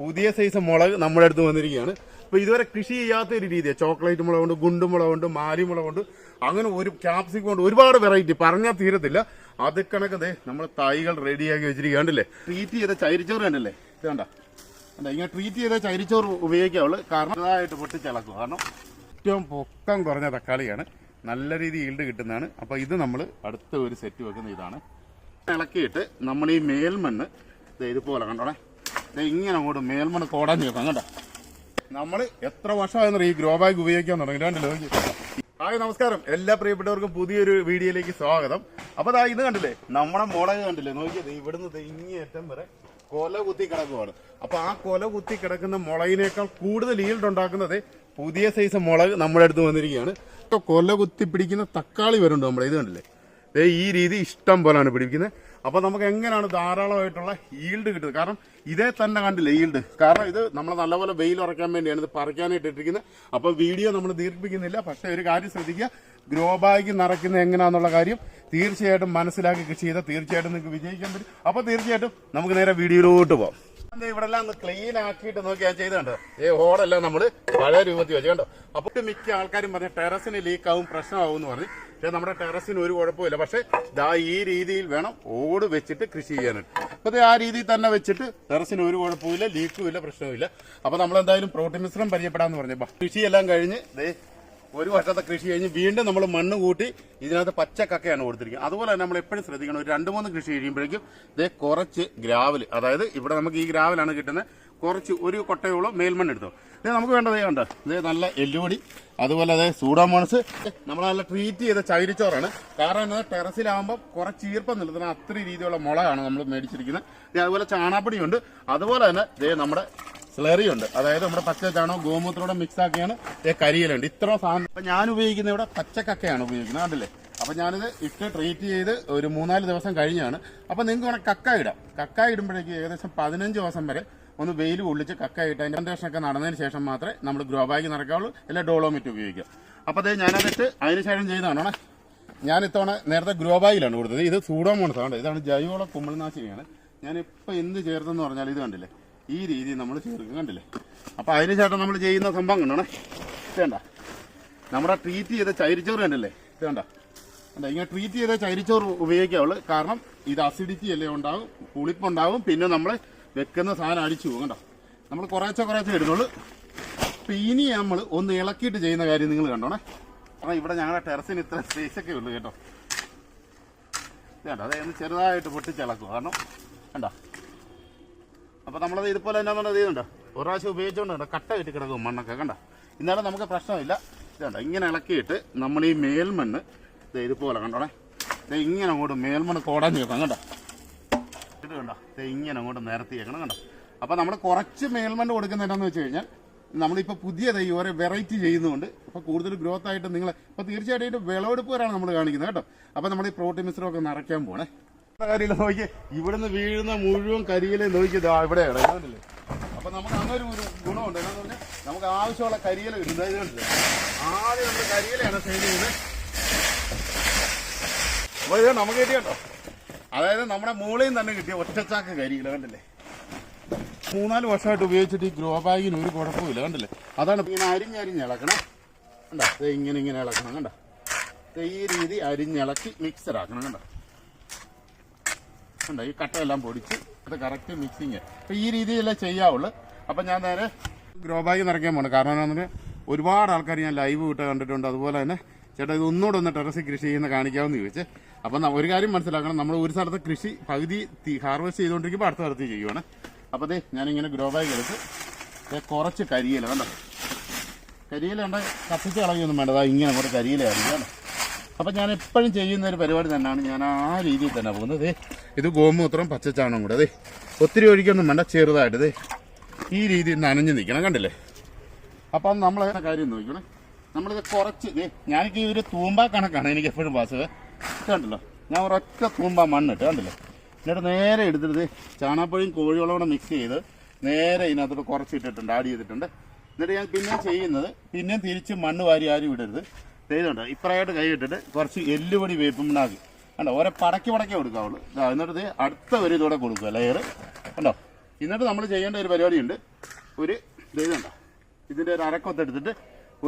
പുതിയ സൈസ് മുളക് നമ്മുടെ അടുത്ത് വന്നിരിക്കുകയാണ്. അപ്പൊ ഇതുവരെ കൃഷി ചെയ്യാത്ത ഒരു രീതിയാണ് ചോക്ലേറ്റ് മുളകുണ്ട് ഗുണ്ടുമുളകുണ്ട് മാലിമുളകുണ്ട് അങ്ങനെ ഒരു ക്യാപ്സിക്കം കൊണ്ട് ഒരുപാട് വെറൈറ്റി പറഞ്ഞാൽ തീരത്തില്ല. അത് കണക്ക് ദേ നമ്മൾ തൈകൾ റെഡിയാക്കി വെച്ചിരിക്കുകയാണ്ടല്ലേ ട്രീറ്റ് ചെയ്ത ചരിച്ചോറ് കണ്ടല്ലേ? ഇത് കണ്ട? ഇങ്ങനെ ട്രീറ്റ് ചെയ്ത ചരിച്ചോറ് ഉപയോഗിക്കാവുള്ളൂ കാരണം ഇതായിട്ട് പൊട്ടിച്ചിളക്കും. കാരണം ഏറ്റവും പൊക്കം കുറഞ്ഞ തക്കാളിയാണ്. നല്ല രീതിയിൽ ഈൽഡ് കിട്ടുന്നതാണ്. അപ്പോൾ ഇത് നമ്മൾ അടുത്ത ഒരു സെറ്റ് വെക്കുന്ന ഇതാണ്. ഇളക്കിയിട്ട് നമ്മൾ ഈ മേൽമണ്ണ് ഇതുപോലെ കണ്ടോണേ? ഇങ്ങനെ അങ്ങോട്ട് മേൽമണ് കോടാൻ ചേർക്കാം കേട്ടോ നമ്മൾ എത്ര വർഷമായിരുന്നു ഈ ഗ്രോ ബാഗ് ഉപയോഗിക്കാൻ തുടങ്ങി രണ്ടല്ലോ ഹായ് നമസ്കാരം. എല്ലാ പ്രിയപ്പെട്ടവർക്കും പുതിയൊരു വീഡിയോയിലേക്ക് സ്വാഗതം. അപ്പോൾ ദാ ഇത് കണ്ടില്ലേ? നമ്മുടെ മുളക് കണ്ടില്ലേ? നോക്കിയത് ഇവിടുന്ന് ഇങ്ങേറ്റം വരെ കൊല കുത്തി കിടക്കുവാണ്. അപ്പൊ ആ കൊല കുത്തി കിടക്കുന്ന മുളകിനേക്കാൾ കൂടുതൽ ഈൽഡ് ഉണ്ടാക്കുന്നത് പുതിയ സൈസ് മുളക് നമ്മുടെ അടുത്ത് വന്നിരിക്കുകയാണ്. കൊല കുത്തി പിടിക്കുന്ന തക്കാളി വരുന്നുണ്ട് നമ്മുടെ ഇത് കണ്ടില്ലേ? ഈ രീതി ഇഷ്ടം പോലാണ് പിടിപ്പിക്കുന്നത്. അപ്പൊ നമുക്ക് എങ്ങനെയാണ് ധാരാളമായിട്ടുള്ള ഈൽഡ് കിട്ടുന്നത്? കാരണം ഇതേ തന്നെ കണ്ടില്ലേ ഈൽഡ് കാരണം ഇത് നമ്മൾ നല്ലപോലെ വെയിൽ ഉറക്കാൻ വേണ്ടിയാണ് ഇത് പറിക്കാനായിട്ട് ഇട്ടിരിക്കുന്നത്. അപ്പൊ വീഡിയോ നമ്മൾ ദീർഘിപ്പിക്കുന്നില്ല പക്ഷെ ഒരു കാര്യം ശ്രദ്ധിക്കുക. ഗ്രോ ബാഗ് നിറയ്ക്കുന്നത് എങ്ങനെയാണെന്നുള്ള കാര്യം തീർച്ചയായിട്ടും മനസ്സിലാക്കി കൃഷി ചെയ്താൽ തീർച്ചയായിട്ടും നിങ്ങൾക്ക് വിജയിക്കാൻ പറ്റും. അപ്പൊ തീർച്ചയായിട്ടും നമുക്ക് നേരെ വീഡിയോയിലോട്ട് പോകാം ഇവിടെ എല്ലാം ക്ലീൻ ആക്കിയിട്ട് നോക്കി ഞാൻ ചെയ്തുണ്ട് ഈ ഹോളെല്ലാം നമ്മൾ പഴയ രൂപത്തിൽ വെച്ച് കണ്ടോ? അപ്പോൾ മിക്ക ആൾക്കാരും പറഞ്ഞ ടെറസിന് ലീക്കാവും പ്രശ്നമാവും എന്ന് പറഞ്ഞു. പക്ഷേ നമ്മുടെ ടെറസിന് ഒരു കുഴപ്പമില്ല പക്ഷേ ദാ ഈ രീതിയിൽ വേണം ഓട് വെച്ചിട്ട് കൃഷി ചെയ്യാനായിട്ട്. അപ്പോൾ ആ രീതിയിൽ തന്നെ വെച്ചിട്ട് ടെറസിന് ഒരു കുഴപ്പമില്ല ലീക്കും ഇല്ല പ്രശ്നവുമില്ല. അപ്പോൾ നമ്മൾ എന്തായാലും പ്രോട്ടീൻ മിശ്രം പരിചയപ്പെടാന്ന് പറഞ്ഞു. കൃഷിയെല്ലാം കഴിഞ്ഞ് ഒരു വർഷത്തെ കൃഷി കഴിഞ്ഞ് വീണ്ടും നമ്മൾ മണ്ണ് കൂട്ടി ഇതിനകത്ത് പച്ചക്കക്കയാണ് കൊടുത്തിരിക്കുന്നത്. അതുപോലെ തന്നെ നമ്മൾ എപ്പോഴും ശ്രദ്ധിക്കണം ഒരു രണ്ട് മൂന്ന് കൃഷി കഴിയുമ്പോഴേക്കും ഇതേ കുറച്ച് ഗ്രാവൽ അതായത് ഇവിടെ നമുക്ക് ഈ ഗ്രാവലാണ് കിട്ടുന്നത്. കുറച്ച് ഒരു കൊട്ടയോളം മേൽമണ്ണ് എടുത്തു. ഇത് നമുക്ക് വേണ്ടത് കണ്ടോ? ഇത് നല്ല എല്ലുപൊടി അതുപോലെ അതെ സൂഡോമോണസ്. നമ്മൾ നല്ല ട്രീറ്റ് ചെയ്ത ചൈരിച്ചോറാണ് കാരണം എന്നത് ടെറസിലാകുമ്പോൾ കുറച്ച് ഈർപ്പം നിൽക്കുന്ന അത്ര രീതിയിലുള്ള മുളകാണ് നമ്മൾ മേടിച്ചിരിക്കുന്നത്. ഇത് അതുപോലെ ചാണാപ്പൊടിയുണ്ട്. അതുപോലെ തന്നെ ദേ നമ്മുടെ സ്ലറി ഉണ്ട് അതായത് നമ്മുടെ പച്ച ചാണകം ഗോമൂത്രോടെ മിക്സ് ആക്കിയാണ് കരിയിലുണ്ട്. ഇത്ര സാധനം അപ്പൊ ഞാൻ ഉപയോഗിക്കുന്ന ഇവിടെ പച്ചക്കക്കയാണ് ഉപയോഗിക്കുന്നത്. കണ്ടില്ലേ? അപ്പൊ ഞാനിത് ഇട്ട് ട്രീറ്റ് ചെയ്ത് ഒരു മൂന്നാൽ ദിവസം കഴിഞ്ഞാണ്. അപ്പൊ നിങ്ങൾക്ക് വേണം കക്ക ഇടാം. കക്ക ഇടുമ്പോഴേക്ക് ഏകദേശം പതിനഞ്ച് ദിവസം വരെ ഒന്ന് വെയിൽ കൊള്ളിച്ച് കക്ക ഇട്ട് ഫെർമെന്റേഷൻ ഒക്കെ നടന്നതിന് ശേഷം മാത്രമേ നമ്മൾ ഗ്രോ ബാഗ് നടക്കാവുള്ളൂ. അല്ലെങ്കിൽ ഡോളോമിറ്റ് ഉപയോഗിക്കാം. അപ്പൊ അതേ ഞാനതിട്ട് അതിന് ശേഷം ചെയ്തതാണോ ഞാൻ ഇത്തവണ നേരത്തെ ഗ്രോ ബാഗിലാണ് കൊടുത്തത്. ഇത് സൂഡോമോണസ് ആണ്. ഇതാണ് ജൈവവള ഞാൻ ഇപ്പൊ എന്ത് ചേർത്തെന്ന് പറഞ്ഞാൽ ഇത് കണ്ടില്ലേ? ഈ രീതിയിൽ നമ്മൾ ചേർക്കും കണ്ടില്ലേ? അപ്പൊ അതിന് ശേഷം നമ്മൾ ചെയ്യുന്ന സംഭവം കണ്ടോണേ? വേണ്ട നമ്മുടെ ട്രീറ്റ് ചെയ്ത ചൈരിച്ചോറ് കണ്ടല്ലേ? വേണ്ട അല്ല ഇങ്ങനെ ട്രീറ്റ് ചെയ്ത ചൈരിച്ചോറ് ഉപയോഗിക്കാവുള്ളൂ കാരണം ഇത് അസിഡിറ്റി അല്ലേ ഉണ്ടാവും പുളിപ്പുണ്ടാവും പിന്നെ നമ്മൾ വെക്കുന്ന സാധനം അടിച്ചു പോകും. കണ്ടോ? നമ്മൾ കുറേശ്ശെ കുറേശ്ശെ ഇടുന്നുള്ളൂ അപ്പൊ ഇനി നമ്മൾ ഒന്ന് ഇളക്കിയിട്ട് ചെയ്യുന്ന കാര്യം നിങ്ങൾ കണ്ടോണേ? കാരണം ഇവിടെ ഞങ്ങളുടെ ടെറസിന് ഇത്ര സ്പേസ് ഒക്കെ ഉള്ളൂ കേട്ടോ. വേണ്ട അതായത് ചെറുതായിട്ട് പൊട്ടിച്ചിളക്കും കാരണം കണ്ടോ? അപ്പൊ നമ്മളത് ഇതുപോലെ എന്നാ ചെയ്യുന്നുണ്ട് ഒരു പ്രാവശ്യം ഉപയോഗിച്ചുകൊണ്ട് കണ്ടോ കട്ട കിട്ടി കിടക്കും മണ്ണൊക്കെ കണ്ട? ഇന്നാലും നമുക്ക് പ്രശ്നമില്ല. ഇതുണ്ട്? ഇങ്ങനെ ഇളക്കിയിട്ട് നമ്മൾ ഈ മേൽമണ്ണ് ദേ ഇതുപോലെ കണ്ടോണേ? ദേ ഇങ്ങനെ അങ്ങോട്ട് മേൽമണ്ണ് കോടാൻ ചേർക്കാം കണ്ടോ? ഇത് കണ്ടോ? ഇങ്ങനെ അങ്ങോട്ട് നിരത്തി വെക്കണം കണ്ടോ? അപ്പൊ നമ്മൾ കുറച്ച് മേൽമണ്ണ് കൊടുക്കുന്നത് എന്താണെന്ന് വെച്ച് കഴിഞ്ഞാൽ നമ്മളിപ്പോൾ പുതിയ തൈ ഓരോ വെറൈറ്റി ചെയ്യുന്നുണ്ട് അപ്പോൾ കൂടുതൽ ഗ്രോത്ത് ആയിട്ട് നിങ്ങൾ ഇപ്പോൾ തീർച്ചയായിട്ടും വിളവെടുപ്പ് വരാണ് നമ്മൾ കാണിക്കുന്നത് കേട്ടോ? അപ്പോൾ നമ്മൾ ഈ പ്രോട്ടീൻ മിശ്രമൊക്കെ നിറയ്ക്കാൻ പോണേ. കാര്യമില്ല നോക്കി ഇവിടുന്ന് വീഴുന്ന മുഴുവൻ കരിയിലെ നോക്കി ഇവിടെ ഇതുണ്ടല്ലേ അപ്പൊ നമുക്ക് അങ്ങനെ ഒരു ഗുണമുണ്ട്. എന്താന്ന് പറഞ്ഞാൽ നമുക്ക് ആവശ്യമുള്ള കരിയില കിട്ടും. ആദ്യം നമ്മൾ കരിയിലയാണ് സെയിൽ ചെയ്യുന്നത് ഇത് നമുക്ക് കിട്ടിയോ അതായത് നമ്മുടെ മൂളയും തന്നെ കിട്ടിയ ഒറ്റച്ചാക്ക് കരിയില കണ്ടില്ലേ? മൂന്നാൽ വർഷമായിട്ട് ഉപയോഗിച്ചിട്ട് ഈ ഗ്രോ ബാഗിന് ഒരു കുഴപ്പമില്ല കണ്ടില്ലേ? അതാണ് ഇങ്ങനെ അരിഞ്ഞരിഞ്ഞ് ഇളക്കണം. കണ്ടോ? ഇങ്ങനെ ഇങ്ങനെ ഇളക്കണം കണ്ടോ? ഈ രീതി അരിഞ്ഞിളക്കി മിക്സർ ആക്കണം കണ്ടോ? ഉണ്ട്. ഈ കട്ടയെല്ലാം പൊടിച്ച് അത് കറക്റ്റ് മിക്സിങ് അപ്പോൾ ഈ രീതിയിലേ ചെയ്യാവുള്ളൂ. അപ്പം ഞാൻ നേരെ ഗ്രോ ബാഗ് നിറയ്ക്കാൻ പോകണം കാരണം എന്താണെന്ന് ഒരുപാട് ആൾക്കാർ ഞാൻ ലൈവ് വിട്ട് കണ്ടിട്ടുണ്ട്. അതുപോലെ തന്നെ ചേട്ടാ ഇത് ഒന്നുകൂടെ ഒന്ന് ടെറസിൽ കൃഷി ചെയ്യുന്ന കാണിക്കാമെന്ന് ചോദിച്ചു. അപ്പം ഒരു കാര്യം മനസ്സിലാക്കണം. നമ്മൾ ഒരു സ്ഥലത്ത് കൃഷി പകുതി ഹാർവെസ്റ്റ് ചെയ്തുകൊണ്ടിരിക്കുമ്പോൾ അടുത്ത സ്ഥലത്ത് ചെയ്യുവാണ്. അപ്പോൾ ദേ ഞാനിങ്ങനെ ഗ്രോ ബാഗ് എടുത്ത് കുറച്ച് കരിയില കണ്ടോ? കരിയില ഉണ്ട് കത്തിച്ച് കളയൊന്നും വേണ്ട. ദാ ഇങ്ങനെ കുറച്ച് കരിയിലായിരിക്കും അപ്പം ഞാൻ എപ്പോഴും ചെയ്യുന്ന ഒരു പരിപാടി തന്നെയാണ് ഞാൻ ആ രീതിയിൽ തന്നെ പോകുന്നത്. ഇത് ഗോമൂത്രം പച്ചച്ചാണകം കൂടെ. അതെ ഒത്തിരി ഒഴിക്കൊന്നും വേണ്ട ചെറുതായിട്ട്. ദേ ഈ രീതിയിൽ നനഞ്ഞു നിൽക്കണം കണ്ടില്ലേ? അപ്പം നമ്മൾ കാര്യം നോക്കണം നമ്മളിത് കുറച്ച് ഞാനിക്ക് ഈ ഒരു തൂമ്പ കണക്കാണ് എനിക്ക് എപ്പോഴും പാസ് കണ്ടല്ലോ? ഞാൻ ഒരൊറ്റ തൂമ്പ മണ്ണിട്ട് കണ്ടില്ലേ? എന്നിട്ട് നേരെ എടുത്തിട്ട് ചാണാപ്പൊഴിയും കോഴിവളം കൂടെ മിക്സ് ചെയ്ത് നേരെ ഇതിനകത്തോട്ട് കുറച്ച് ഇട്ടിട്ടുണ്ട് ആഡ് ചെയ്തിട്ടുണ്ട്. എന്നിട്ട് ഞാൻ പിന്നെ ചെയ്യുന്നത് പിന്നെയും തിരിച്ച് മണ്ണ് വാരി ആരും ഇടരുത്. ചെയ്തുണ്ട് ഇപ്പറയായിട്ട് കൈ ഇട്ടിട്ട് കുറച്ച് എല്ലുപൊടി വേപ്പും ഉണ്ടാക്കി കണ്ടോ ഓരോ പടക്കി പടക്കി കൊടുക്കാവുള്ളൂ എന്നിട്ട് അടുത്ത ഒരു ഇതോടെ കൊടുക്കുക ലെയർ കണ്ടോ? എന്നിട്ട് നമ്മൾ ചെയ്യേണ്ട ഒരു പരിപാടിയുണ്ട്. ഒരു ഇത് കണ്ടോ ഇതിന്റെ ഒരു അരക്കൊത്ത് എടുത്തിട്ട്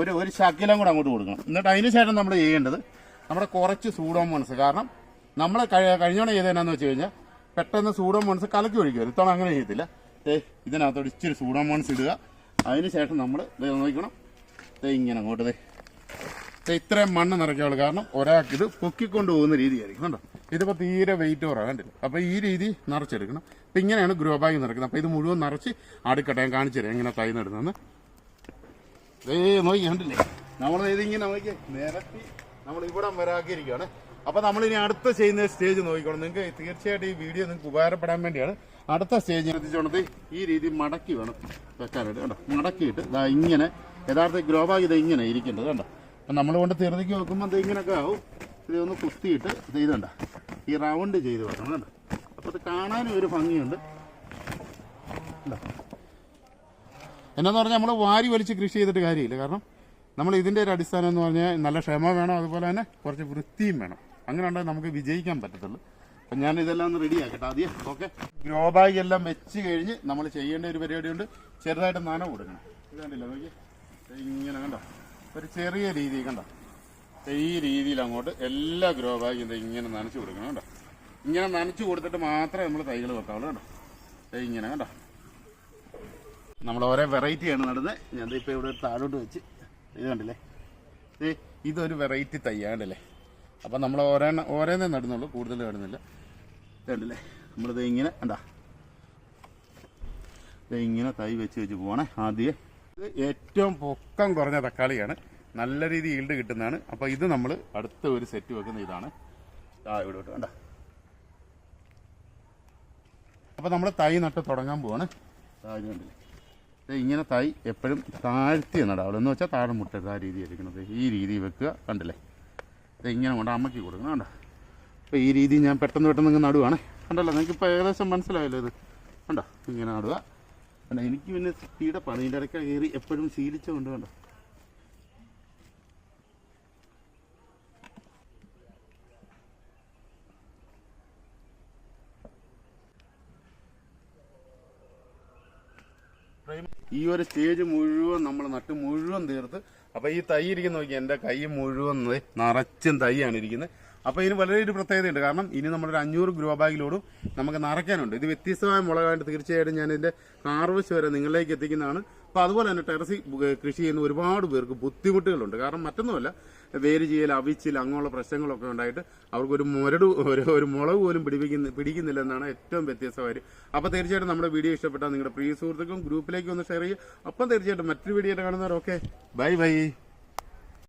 ഒരു ഒരു ശകലം കൂടെ അങ്ങോട്ട് കൊടുക്കണം. എന്നിട്ട് അതിന് ശേഷം നമ്മൾ ചെയ്യേണ്ടത് നമ്മുടെ കുറച്ച് സൂഡോമോൺസ് കാരണം നമ്മൾ കഴിഞ്ഞോണ ചെയ്തതെന്നാന്ന് വെച്ച് കഴിഞ്ഞാൽ പെട്ടെന്ന് സൂഡോമോൺസ് കലക്കി ഒഴിക്കുക ഇത്തവണ അങ്ങനെ ചെയ്യത്തില്ല. ഏ ഇതിനകത്തോട് ഇച്ചിരി സൂഡോമോൺസ് ഇടുക. അതിന് ശേഷം നമ്മൾ നോക്കണം ഇങ്ങനെ അങ്ങോട്ട് ഇത്രയും മണ്ണ് നിറയ്ക്കാവുള്ളൂ കാരണം ഒരാൾക്ക് ഇത് പൊക്കിക്കൊണ്ട് പോകുന്ന രീതിയായിരിക്കും കണ്ടോ? ഇതിപ്പോൾ തീരെ വെയിറ്റ് കുറവാണ് കണ്ടില്ല? അപ്പോൾ ഈ രീതി നിറച്ചെടുക്കണം. അപ്പം ഇങ്ങനെയാണ് ഗ്രോ ബാഗ് നിറക്കുന്നത് അപ്പോൾ ഇത് മുഴുവൻ നിറച്ച് അടുക്കട്ടെ ഞാൻ കാണിച്ചു തരാം. എങ്ങനെ തൈ നടുന്നതെന്ന്. ദേ നോക്കി കണ്ടില്ലേ? നമ്മൾ ഇതിങ്ങനെ നോക്കി നിരത്തി നമ്മൾ ഇവിടം വരാക്കിയിരിക്കുകയാണ് അപ്പം നമ്മൾ ഇനി അടുത്ത ചെയ്യുന്ന സ്റ്റേജ് നോക്കിക്കോണം നിങ്ങൾക്ക് തീർച്ചയായിട്ടും ഈ വീഡിയോ നിങ്ങൾക്ക് ഉപകാരപ്പെടാൻ വേണ്ടിയാണ്. അടുത്ത സ്റ്റേജ് എത്തിച്ചോണത് ഈ രീതി മടക്കി വേണം വെക്കാനായിട്ട് കണ്ടോ? മടക്കിയിട്ട് ഇങ്ങനെ യഥാർത്ഥ ഗ്രോ ബാഗ് ഇത് ഇങ്ങനെ ഇരിക്കേണ്ടത് കണ്ടോ? അപ്പം നമ്മൾ കൊണ്ട് തീർന്നിക്ക് വെക്കുമ്പോൾ ഇത് ഇങ്ങനെയൊക്കെ ആവും. ഇതൊന്ന് കുത്തിയിട്ട് ചെയ്തണ്ട ഈ റൗണ്ട് ചെയ്ത് വെക്കണം കേട്ടോ അപ്പോൾ ഇത് കാണാനും ഒരു ഭംഗിയുണ്ട്. എന്നാന്ന് പറഞ്ഞാൽ നമ്മൾ വാരി വലിച്ച് കൃഷി ചെയ്തിട്ട് കാര്യമില്ല. കാരണം നമ്മൾ ഇതിന്റെ ഒരു അടിസ്ഥാനം എന്ന് പറഞ്ഞാൽ നല്ല ക്ഷമ വേണം അതുപോലെ തന്നെ കുറച്ച് വൃത്തിയും വേണം. അങ്ങനെ ഉണ്ടെങ്കിൽ നമുക്ക് വിജയിക്കാൻ പറ്റത്തുള്ളൂ. അപ്പം ഞാൻ ഇതെല്ലാം ഒന്ന് റെഡി ആക്കട്ടെ ആദ്യം. ഓക്കെ ഗ്രോ ബാഗ് എല്ലാം വെച്ച് കഴിഞ്ഞ് നമ്മൾ ചെയ്യേണ്ട ഒരു പരിപാടിയുണ്ട്. ചെറുതായിട്ട് നനവ് കൊടുക്കണം. ഇതാണ്ടില്ല നോക്കി ഇങ്ങനെ കണ്ടോ? ഒരു ചെറിയ രീതി കണ്ടോ? ഈ രീതിയിൽ അങ്ങോട്ട് എല്ലാ ഗ്രോ ബാഗും ഇത് ഇങ്ങനെ നനച്ചു കൊടുക്കണം കേട്ടോ ഇങ്ങനെ നനച്ചു കൊടുത്തിട്ട് മാത്രമേ നമ്മൾ തൈകൾ വെക്കാവുള്ളൂ കേട്ടോ ഇങ്ങനെ കണ്ടോ? നമ്മൾ ഓരോ വെറൈറ്റിയാണ് നടുന്നത്. ഞാൻ ഇപ്പോൾ ഇവിടെ താഴോട്ട് വെച്ച് ഇത് കണ്ടില്ലേ? ഇതൊരു വെറൈറ്റി തയ്യാണ്ടല്ലേ അപ്പം നമ്മൾ ഓരോന്ന് ഓരോന്നേ നടുന്നുള്ളൂ കൂടുതൽ നടുന്നില്ല. കണ്ടില്ലേ? നമ്മളിത് ഇങ്ങനെ കണ്ടാ? ഇങ്ങനെ തൈ വെച്ച് വെച്ച് പോവാണേ ആദ്യം. ഇത് ഏറ്റവും പൊക്കം കുറഞ്ഞ തക്കാളിയാണ്. നല്ല രീതി ഈൽഡ് കിട്ടുന്നതാണ്. അപ്പോൾ ഇത് നമ്മൾ അടുത്ത ഒരു സെറ്റ് വെക്കുന്ന ഇതാണ്. ആ ഇവിടെ വിട്ട് വേണ്ട അപ്പോൾ നമ്മൾ തൈ നട്ട് തുടങ്ങാൻ പോവാണ്. ഇത് കണ്ടില്ലേ? ഇങ്ങനെ തൈ എപ്പോഴും താഴ്ത്തി നടാവുള്ളൂ എന്ന് വെച്ചാൽ താഴെ മുട്ടരുത്. ആ രീതി എടുക്കുന്നത് ഈ രീതി വെക്കുക കണ്ടില്ലേ? ഇത് ഇങ്ങനെ കൊണ്ട് അമ്മയ്ക്ക് കൊടുക്കണം കണ്ടോ? അപ്പോൾ ഈ രീതി ഞാൻ പെട്ടെന്ന് പെട്ടെന്ന് ഇങ്ങ് നടുവാണ്. കണ്ടല്ലോ? നിങ്ങൾക്ക് ഇപ്പോൾ ഏകദേശം മനസ്സിലായല്ലോ ഇത്. കണ്ടോ? ഇങ്ങനെ നടുക. കണ്ടോ എനിക്ക് പിന്നെ സിറ്റിയുടെ പണീന്റെ ഇടയ്ക്ക് കയറി എപ്പോഴും ശീലിച്ചുകൊണ്ട് കണ്ടോ. ഈ ഒരു സ്റ്റേജ് മുഴുവൻ നമ്മൾ നട്ട് മുഴുവൻ തീർത്ത്. അപ്പൊ ഈ തൈ ഇരിക്കുന്ന നോക്കി എന്റെ കൈ മുഴുവൻ നിറച്ചും തൈയാണ് ഇരിക്കുന്നത്. അപ്പൊ ഇതിന് വളരെ ഒരു പ്രത്യേകതയുണ്ട്. കാരണം ഇനി നമ്മളൊരു അഞ്ഞൂറ് ഗ്രോ ബാഗിലോടും നമുക്ക് നിറയ്ക്കാനുണ്ട്. ഇത് വ്യത്യസ്തമായ മുളകായിട്ട് തീർച്ചയായിട്ടും ഞാൻ ഇതിന്റെ ഹാർവസ്റ്റ് വരെ നിങ്ങളിലേക്ക് എത്തിക്കുന്നതാണ്. അപ്പോൾ അതുപോലെ തന്നെ ടെറസി കൃഷി ചെയ്യുന്ന ഒരുപാട് പേർക്ക് ബുദ്ധിമുട്ടുകളുണ്ട്. കാരണം മറ്റൊന്നുമല്ല വേര് ചെയ്യൽ അവിച്ചിൽ അങ്ങനെയുള്ള പ്രശ്നങ്ങളൊക്കെ ഉണ്ടായിട്ട് അവർക്കൊരു മുരട് ഒരു ഒരു മുളക് പോലും പിടിപ്പിക്കുന്ന പിടിക്കുന്നില്ലെന്നാണ് ഏറ്റവും വ്യത്യസ്തമായിട്ട് അപ്പോൾ തീർച്ചയായിട്ടും നമ്മുടെ വീഡിയോ ഇഷ്ടപ്പെട്ടാൽ നിങ്ങളുടെ പ്രിയ സുഹൃത്തുക്കളും ഗ്രൂപ്പിലേക്ക് ഒന്ന് ഷെയർ ചെയ്യുക. അപ്പം തീർച്ചയായിട്ടും മറ്റൊരു വീഡിയോ കാണുന്നവരൊക്കെ ബൈ ബൈ.